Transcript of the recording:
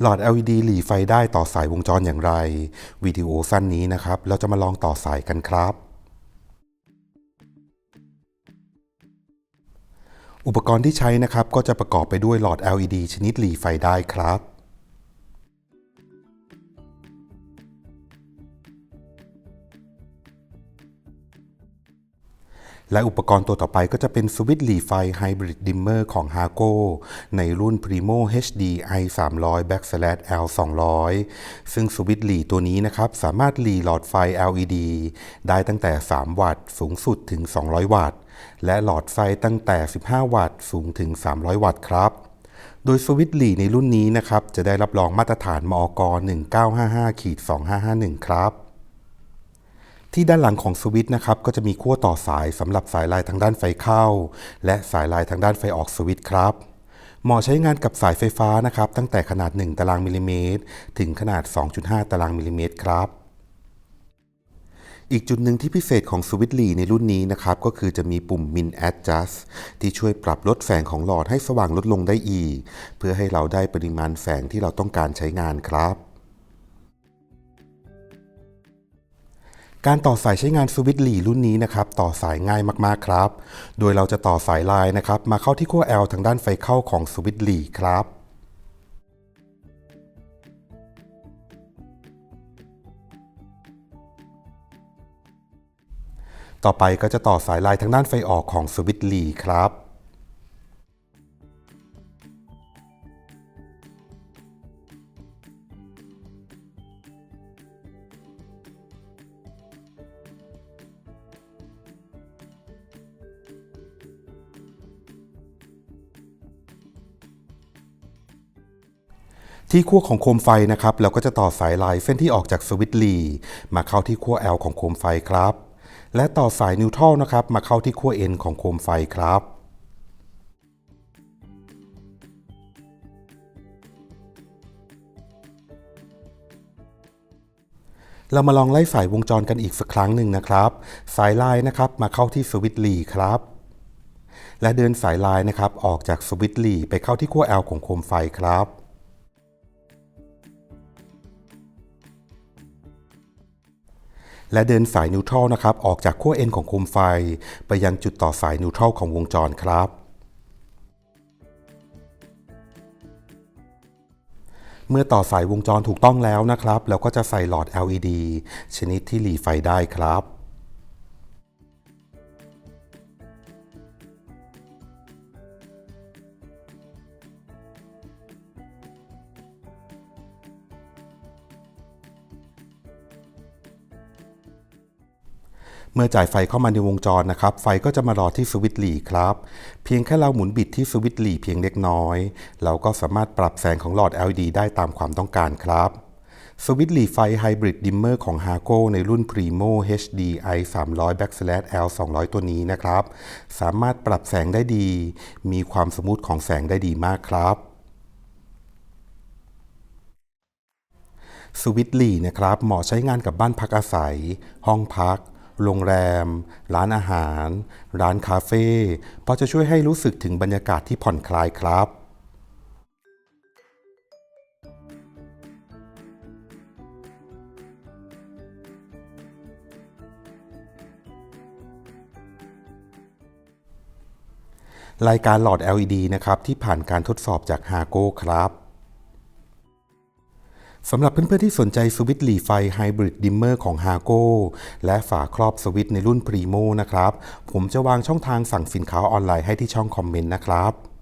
หลอด LED หลีไฟได้ต่อสายวงจรอย่างไร วิดีโอสั้นนี้นะครับ เราจะมาลองต่อสายกันครับ อุปกรณ์ที่ใช้นะครับก็จะประกอบไปด้วยหลอด LED ชนิดหลีไฟได้ครับ และอุปกรณ์ตัวต่อไปก็จะเป็นสวิตช์หลีไฟไฮบริดดิมเมอร์ของ h a g o ในรุ่น Primo HD i 3 0 0 Backslash L 200ซึ่งสวิตช์หลีตัวนี้นะครับ สามารถหลีหลอดไฟ LED ได้ตั้งแต่ 3 วัตต์ สูงสุดถึง 200 วัตต์ และหลอดไฟตั้งแต่ 15 วัตต์ สูงถึง 300 วัตต์ครับโดยสวิตช์หลีในรุ่นนี้นะครับ จะได้รับรองมาตรฐานมอก 1955-2551 ครับ ที่ด้านหลังของสวิตช์นะครับก็จะมีขั้วต่อสายสำหรับสายลายทางด้านไฟเข้า และสายลายทางด้านไฟออกสวิตช์ครับเหมาะใช้งานกับสายไฟฟ้านะครับตั้งแต่ขนาด 1 ตารางมิลลิเมตร ถึงขนาด 2.5 ตารางมิลลิเมตรครับอีกจุดหนึ่งที่พิเศษของสวิตช์ลีในรุ่นนี้นะครับ ก็คือจะมีปุ่ม Min Adjust ที่ช่วยปรับลดแสงของหลอดให้สว่างลดลงได้อีก เพื่อให้เราได้ปริมาณแสงที่เราต้องการใช้งานครับ การต่อสายใช้งานสวิตช์หลีรุ่นนี้นะครับต่อสายง่ายมากๆครับ โดยเราจะต่อสายลายนะครับมาเข้าที่ขั้ว L ทางด้านไฟเข้าของสวิตช์หลีครับต่อไปก็จะต่อสายลายทางด้านไฟออกของสวิตช์หลีครับ ที่ขั้วของโคมไฟนะครับเราก็จะต่อสายลายเส้นที่ออกจากสวิตช์ลีมาเข้าที่ขั้ว L ของโคมไฟครับ และต่อสายนิวทรัลนะครับมาเข้าที่ขั้ว N ของโคมไฟครับเรามาลองไล่สายวงจรกันอีกสักครั้งหนึ่งนะครับ สายลายนะครับมาเข้าที่สวิตช์ลีครับ และเดินสายลายนะครับออกจากสวิตช์ลีไปเข้าที่ขั้ว L ของโคมไฟครับ และเดินสายนิวทรัลนะครับออกจากขั้วเอ็นของโคมไฟ ไปยังจุดต่อสายนิวทรัลของวงจรครับเมื่อต่อสายวงจรถูกต้องแล้วนะครับ เราก็จะใส่หลอด LED ชนิดที่หลีไฟได้ครับ เมื่อจ่ายไฟเข้ามาในวงจรนะครับ ไฟก็จะมารอที่สวิตช์หลีครับ เพียงแค่เราหมุนบิดที่สวิตช์หลีเพียงเล็กน้อย เราก็สามารถปรับแสงของหลอด LED ได้ตามความต้องการครับสวิตช์หลีไฟไฮบริดดิมเมอร์ของ h a g o ในรุ่น Primo HD i 3 0 0 Backslash L 200 ตัวนี้นะครับ สามารถปรับแสงได้ดี มีความสมูทของแสงได้ดีมากครับสวิตช์หลีนะครับเหมาะใช้งานกับบ้านพักอาศัย ห้องพัก โรงแรม ร้านอาหาร ร้านคาเฟ่เพราะจะช่วยให้รู้สึกถึงบรรยากาศที่ผ่อนคลายครับรายการหลอด LED นะครับที่ผ่านการทดสอบจาก h a g o ครับ สำหรับเพื่อนๆที่สนใจสวิตช์หลีไฟไฮบริดดิมเมอร์ของ h a g o และฝาครอบสวิตช์ในรุ่น Primo นะครับ ผมจะวางช่องทางสั่งสินค้าออนไลน์ให้ที่ช่องคอมเมนต์นะครับ